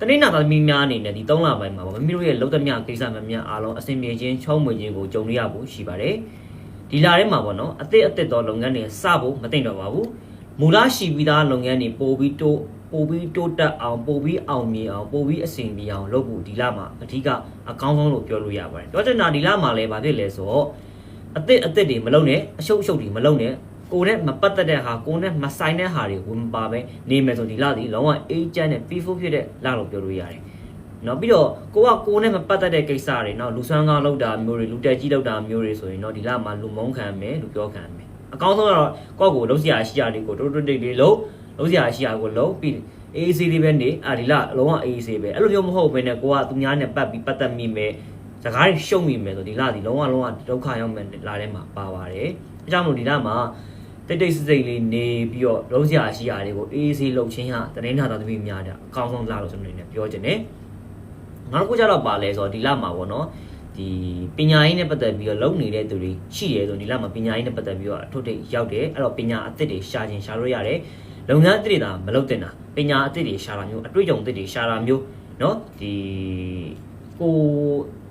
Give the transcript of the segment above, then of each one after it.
တနေ့နာသမီးများအနေနဲ့ဒီ3လပိုင်းမှာပေါ့မိမိတို့ရဲ့လုံသမျှကိစ္စမှန်များအားလုံးအဆင်ပြေခြင်းချောင်းမွေခြင်းကိုကြုံရဖို့ရှိပါတယ်ဒီလာထဲမှာပေါ့နော်အသစ်အသစ်သောလုပ်ငန်းတွေစဖို့မသိတော့ပါဘူးမူလရှိပြီးသားလုပ်ငန်းတွေပို့ပြီးတိုးပို့ပြီးတိုးတက်အောင်ပို့ပြီးအောင်မြင်အောင်ပို့ပြီးအဆင်ပြေအောင်လုပ်ဖို့ဒီလမှာအဓိကအကောင်းဆုံးလို့ပြောလို့ရပါတယ်ပြောချင်တာဒီလမှာလည်းဗာဖြစ်လဲဆိုတော့အစ်စ်အစ်စ်တွေမလုံးနဲ့အရှုပ်အရှုပ်တွေမလုံးနဲ့ ကိုယ်နဲ့မပတ်သက်တဲ့ဟာကိုယ်နဲ့မဆိုင်တဲ့ဟာတွေဝင်မပါပဲနေမယ်ဆိုဒီလဒီလုံးဝအေးချမ်းတဲ့ peaceful ဖြစ်တဲ့လလို့ပြောလို့ရတယ်။နော်ပြီးတော့ကိုကကိုယ်နဲ့မပတ်သက်တဲ့ကိစ္စတွေနော်လူဆွမ်းကားလောက်တာမျိုးတွေလူတက်ကြီးလောက်တာမျိုးတွေဆိုရင်တော့ဒီလမှာလူမုန်းခံမယ်လူပြောခံမယ်။အကောင်းဆုံးကတော့ကိုယ့်ကိုလုံးစရာရှိရာတွေကိုတိုးတိုးတိတ်တိတ်လုံးလုံးစရာရှိရာကိုလုံးပြီးအေးအေးဆေးလေးပဲနေအာဒီလအလုံးဝအေးအေးဆေးပဲအဲ့လိုမျိုးမဟုတ်ဘဲနဲ့ကိုကသူများနဲ့ပတ်ပြီးပတ်သက်မိမယ်စကားတွေရှုံမိမယ်ဆိုဒီလဒီလုံးဝလုံးဝဒုက္ခရောက်မယ်လာထဲမှာပါပါတယ်။အဲကြောင့်မလို့ဒီလမှာ တိတ်တိတ်စိတ်စိတ်လေးနေပြီးတော့လုံးစရာရှိရာတွေကိုအေးအေးဆေးလှုပ်ချင်းဟာတရင်နာသားသမီးများတဲ့အကောင်းဆုံးလာလို့ကျွန်တော်အနေနဲ့ပြောချင်တယ်။နောက်တစ်ခုကျတော့ပါလဲဆိုတော့ဒီလမှာပေါ့နော်ဒီပညာရေးနဲ့ပတ်သက်ပြီးတော့လုပ်နေတဲ့သူတွေရှိတယ်ဆိုဒီလမှာပညာရေးနဲ့ပတ်သက်ပြီးတော့အထုပ်ထိပ်ရောက်တယ်အဲ့တော့ပညာအသစ်တွေရှာခြင်းရှာလို့ရတယ်လုပ်ငန်းအသစ်တွေဒါမလုပ်တင်တာပညာအသစ်တွေရှာတာမျိုးအတွေ့အကြုံအသစ်တွေရှာတာမျိုးเนาะဒီကို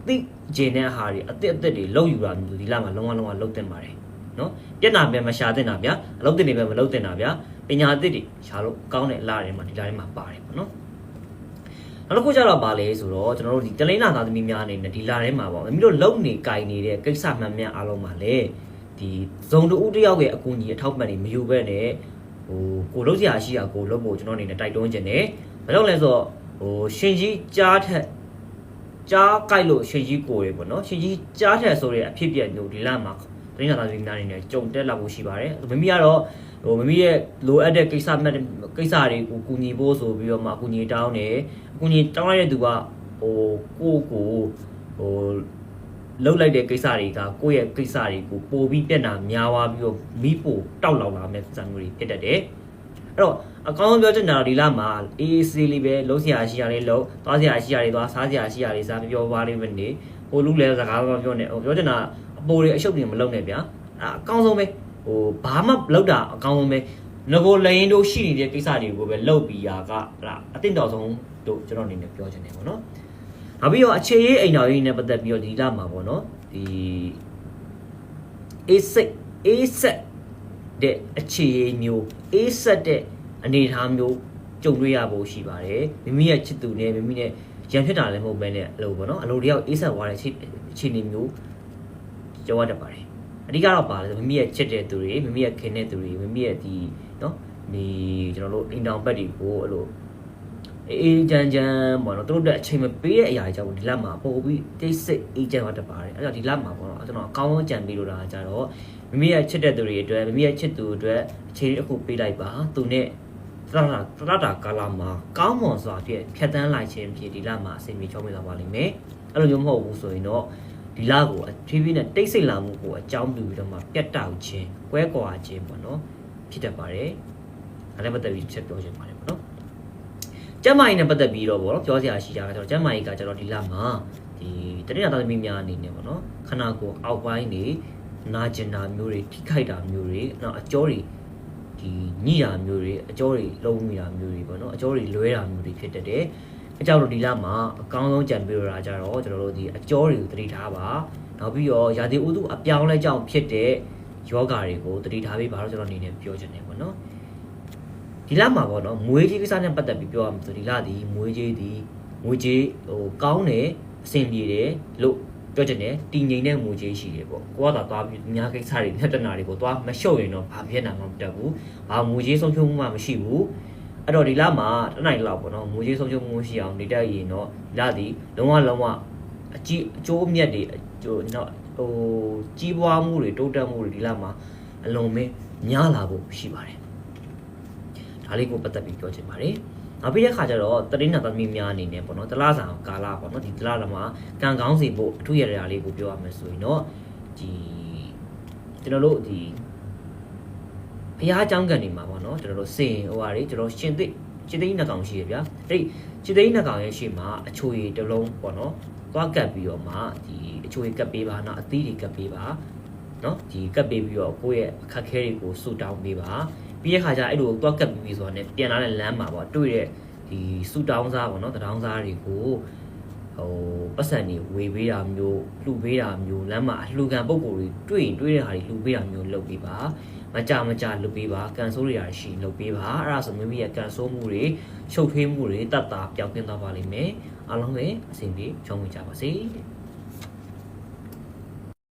သိကျင်တဲ့ဟာတွေအသစ်အသစ်တွေလုပ်ယူတာမျိုးဒီလမှာလုံးဝလုံးဝလုပ်တင်ပါတယ် နော်ပြက်နာပဲမရှာတင်တာဗျာအလုပ်တင်နေပဲမလုပ်တင်တာဗျာပညာသစ်တွေရှာလို့ကောင်းတဲ့အလားတွေမှာဒီလားတွေမှာပါတယ်ပေါ့နော်နောက်တစ်ခုကျတော့ဗာလဲဆိုတော့ကျွန်တော်တို့ဒီတလိမ့်နာသားသမီးများအနေနဲ့ဒီလာထဲမှာပေါ့မင်းတို့လုံနေကြင်နေတဲ့ကိစ္စမှန်မြန်အားလုံးမှာလေဒီဇုံတူတယောက်ရဲ့အကူအညီအထောက်ပံ့တွေမယူဘဲနဲ့ဟိုကိုလုံးစရာရှိတာကိုလုံးဖို့ကျွန်တော်အနေနဲ့တိုက်တွန်းခြင်းနဲ့ဘာကြောင့်လဲဆိုတော့ဟိုရှင်ကြီးကြားထက်ကြားကြိုက်လို့ရှင်ကြီးကိုရေပေါ့နော်ရှင်ကြီးကြားထက်ဆိုတဲ့အဖြစ်ပြမျိုးဒီလမှာ တလိန်းနာသားသမီးများအနေနဲ့ကြုံတက်လာဖို့ရှိပါတယ်မမီကတော့ဟိုမမီရဲ့လိုအပ်တဲ့ကိစ္စမဲ့ကိစ္စတွေကိုကူညီဖို့ဆိုပြီးတော့မှအကူညီတောင်းတယ်အကူညီတောင်းလိုက်တဲ့သူကဟိုကိုယ့်ကိုဟိုလှုပ်လိုက်တဲ့ကိစ္စတွေကကိုယ့်ရဲ့ကိစ္စတွေကိုပို့ပြီးပြက်နာများသွားပြီးတော့မိဖို့တောက်လောင်လာမဲ့စံမျိုးတွေဖြစ်တတ်တယ်အဲ့တော့အကောင်းဆုံးပြောချင်တာဒီလမှာအေးအေးဆေးလေးပဲလုံးစရာရှိရလေးလုံးသွားစရာရှိရလေးသွားစားစရာရှိရလေးစားပြောပါလေးပဲနေဟိုလူလဲစကားတော့ပြောနေဟိုပြောချင်တာ အပိုတွေအရှုပ်တွေမလုပ်နဲ့ဗျာအဲ့အကောင်းဆုံးပဲဟိုဘာမှလောက်တာအကောင်းဆုံးပဲငကိုလရင်တို့ရှိနေတဲ့ကိစ္စတွေကိုပဲလောက်ပြီးရာကဟလာအတင်တော်ဆုံးတို့ကျွန်တော်အနေနဲ့ပြောချင်တယ်ပေါ့နော်။နောက်ပြီးတော့အခြေရေးအိမ်တော်ရေးနဲ့ပတ်သက်ပြီးတော့ဒီလမှာပေါ့နော်ဒီအေးစိတ်အေးဆက်တဲ့အခြေရေးမျိုးအေးဆက်တဲ့အနေအထားမျိုးကြုံတွေ့ရဖို့ရှိပါတယ်။မိမိရဲ့ချစ်သူနဲ့မိမိနဲ့ရံဖြစ်တာလည်းမဟုတ်ဘဲနဲ့အလိုပေါ့နော်အလိုတယောက်အေးဆက်သွားတဲ့အခြေအခြေအနေမျိုး ကြောရတတ်ပါတယ်။အဓိကတော့ပါလဲဆိုမိမိရဲ့ချစ်တဲ့သူတွေမိမိရဲ့ခင်တဲ့သူတွေမိမိရဲ့ဒီနော်ဒီကျွန်တော်တို့အိမ်တောင်ဘက်တွေကိုအဲ့လိုအေးအေးချမ်းချမ်းပေါ့နော်သူတို့တက်အချိန်မပေးတဲ့အရာတွေကြောင့်ဒီလက်မှာပို့ပြီးတိတ်ဆိတ်အေးချမ်းသွားတတ်ပါတယ်အဲ့တော့ဒီလက်မှာပေါ့နော်ကျွန်တော်အကောင်းဆုံးကြံပေးလို့တာကြတော့မိမိရဲ့ချစ်တဲ့သူတွေအတွက်မိမိရဲ့ချစ်သူအတွက်အချိန်တစ်ခုပေးလိုက်ပါသူနဲ့တရတာတရတာကာလာမှာကောင်းမွန်စွာဖြင့်ဖြတ်တန်းလိုက်ခြင်းဖြင့်ဒီလက်မှာအစီအမီချောင်းမိသွားပါလိမ့်မယ်အဲ့လိုမျိုးမဟုတ်ဘူးဆိုရင်တော့ ဒီလကိုအဖြည်းဖြည်းနဲ့တိတ်ဆိတ်လာမှုကိုအကြောင်းပြုပြီးတော့မှပြတ်တောက်ခြင်းကွဲကွာခြင်းပေါ့နော်ဖြစ်တတ်ပါတယ်။အဲဒါပတ်သက်ပြီးချက်ပြောချင်ပါတယ်ပေါ့နော်။ကျမ်းမာရေးနဲ့ပတ်သက်ပြီးတော့ပေါ့နော်ပြောစရာရှိတာကကျွန်တော်ကျမ်းမာရေးကကျွန်တော်ဒီလမှာဒီတတိယသားသမီးများအနေနဲ့ပေါ့နော်ခန္ဓာကိုယ်အောက်ပိုင်းနေနာကျင်တာမျိုးတွေထိခိုက်တာမျိုးတွေနောက်အကျောတွေဒီညိတာမျိုးတွေအကျောတွေလုံးမိတာမျိုးတွေပေါ့နော်အကျောတွေလွဲတာမျိုးတွေဖြစ်တတ်တယ်။ အကြောင်းတို့ဒီလမှာအကောင်းဆုံးကြံပြရတာကြတော့ကျွန်တော်တို့ဒီအကျော်တွေကိုတတိထားပါနောက်ပြီးတော့ရာသီဥတုအပြောင်းလဲကြောင့်ဖြစ်တဲ့ယောဂါတွေကိုတတိထားပြီးပါတော့ကျွန်တော်အနေနဲ့ပြောချင်တယ်ပေါ့နော်ဒီလမှာပေါ့နော်မွေးကြီးကိစ္စနဲ့ပတ်သက်ပြီးပြောရမှာဆိုဒီလဒီမွေးကြီးဒီငွေကြီးဟိုကောင်းတယ်အဆင်ပြေတယ်လို့ပြောချင်တယ်တည်ငြိမ်တဲ့ငွေကြီးရှိတယ်ပေါ့ကိုကသာသွားပြီးအများကိစ္စတွေမျက်တနာတွေကိုသွားမလျှော့ရင်တော့ဘာဖြစ်နာမှမတက်ဘူးဘာငွေကြီးဆုံးဖြုံးမှုမှမရှိဘူး အဲ့တော့ဒီလမှာတနိုင်လောက်ပေါ့နော်ငွေကြေးဆုံးရှုံးမှုရှိအောင်နေတတ်ရင်တော့ဒီလသည်လုံးဝလုံးဝအကြီးအကျိုးအမြတ်တွေအကျိုးနော်ဟိုကြီးပွားမှုတွေတိုးတက်မှုတွေဒီလမှာအလုံးမဲများလာဖို့ရှိပါတယ်ဒါလေးကိုပတ်သက်ပြီးပြောချင်ပါတယ်နောက်ပြီးတဲ့ခါကျတော့တတိနာသမီးများအနေနဲ့ပေါ့နော်တလားဆောင်ကာလာပေါ့နော်ဒီတလားလမှာကံကောင်းစီဖို့အထူးရရလေးကိုပြောရမယ်ဆိုရင်တော့ဒီကျွန်တော်တို့ဒီ ဘုရားအကြောင်းကန်နေမှာပေါ့နော်ကျွန်တော်တို့စင်ဟိုဟာတွေကျွန်တော်ရှင်သိရှင်သိနှစ်ကောင်ရှိရဗျာအဲ့ဒီရှင်သိနှစ်ကောင်ရဲ့ရှေ့မှာအချိုရည်တစ်လုံးပေါ့နော်သွားကပ်ပြီးတော့မှဒီအချိုရည်ကပ်ပေးပါနော်အသီးတွေကပ်ပေးပါနော်ဒီကပ်ပေးပြီးတော့ကိုယ့်ရဲ့အခက်ခဲတွေကိုဆူတောင်းပေးပါပြီးရခါကျအဲ့လိုသွားကပ်ပြီးဆိုတော့ねပြန်လာတဲ့လမ်းမှာပေါ့တွေ့တဲ့ဒီစူတောင်းစားပေါ့နော်တတောင်းစားတွေကိုဟိုပတ်စံတွေဝေပေးတာမျိုးလှူပေးတာမျိုးလမ်းမှာအလှူခံပုံကိုယ်တွေတွေ့ရင်တွေ့တဲ့ဟာတွေလှူပေးတာမျိုးလုပ်ပေးပါ မကြမကြလှူပေးပါကန်ဆိုးတွေရရှိလှူပေးပါအဲ့ဒါဆိုမိမိရဲ့ကန်ဆိုးမှုတွေချုပ်ထွေးမှုတွေတတ်တာပျောက်ကင်းသွားပါလိမ့်မယ်အားလုံးပဲအဆင်ပြေချောင်းဝင်ကြပါစေ